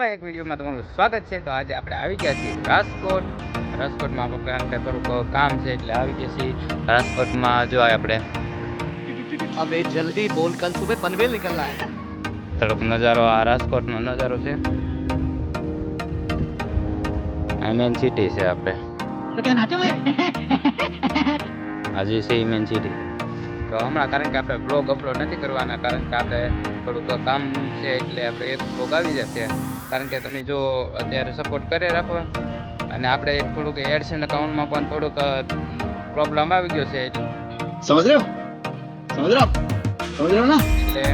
નવા એક વિડીયોમાં તમારું સ્વાગત છે તો આજે આપણે આવી ગયા છીએ રાજકોટ રાજકોટમાં આપણે થોડુંક કામ છે એટલે આવી ગયા છીએ રાજકોટમાં જો આપણે અબે જલ્દી બોલ કલ સુબહ પનવેલ નીકળના હે થોડોક નજારો આ રાજકોટનો નજારો છે મેન સિટી છે આપણે આજે છે મેન સિટી તો હમણાં કારણ કે આપણે બ્લોગ અપલોડ નથી કરવાના કારણ કે આપણે થોડુંક કામ છે એટલે આપણે એક બ્લોગ આવી જશે કારણ કે તમે જો અત્યારે સપોર્ટ કરી રાખો અને આપણે થોડુંક એડસન અકાઉન્ટમાં પણ થોડુંક પ્રોબ્લેમ આવી ગયો છે. સમજ રહ્યો? સમજ રહ્યો? સમજ ને? એટલે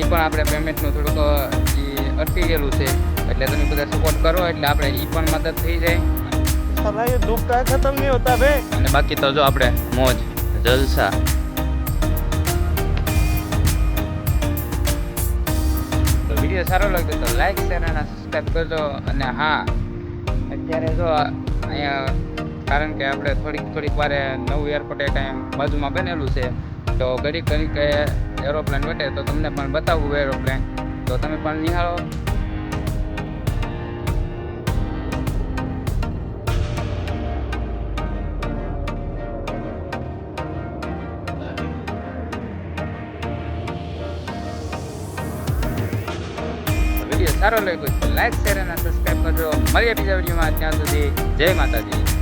એ પણ આપણે પેમેન્ટનું થોડુંક એ અટકી ગયેલું છે. એટલે તમે બધા સપોર્ટ કરો એટલે આપણે એ પણ મદદ થઈ જાય. દુઃખ ખતમ નહીં હોતા ભાઈ. અને બાકી તો જો આપણે મોજ જલસા વીડિયો સારો લાગ્યો તો લાઈક શેર અને સબસ્ક્રાઈબ કરજો. અને હા, અત્યારે જો અહીંયા, કારણ કે આપણે થોડીક થોડીક વારે નવું એરપોર્ટ એક બાજુમાં બનેલું છે, તો ઘડીક ઘડીક એરોપ્લેન વટે તો તમને પણ બતાવવું એરોપ્લેન તો તમે પણ નિહાળો. વીડિયો સારો લાગ્યો લાઈક શેર અને સબસ્ક્રાઈબ કરજો. મળીએ બીજા વિડીયોમાં. ત્યાં સુધી જય માતાજી.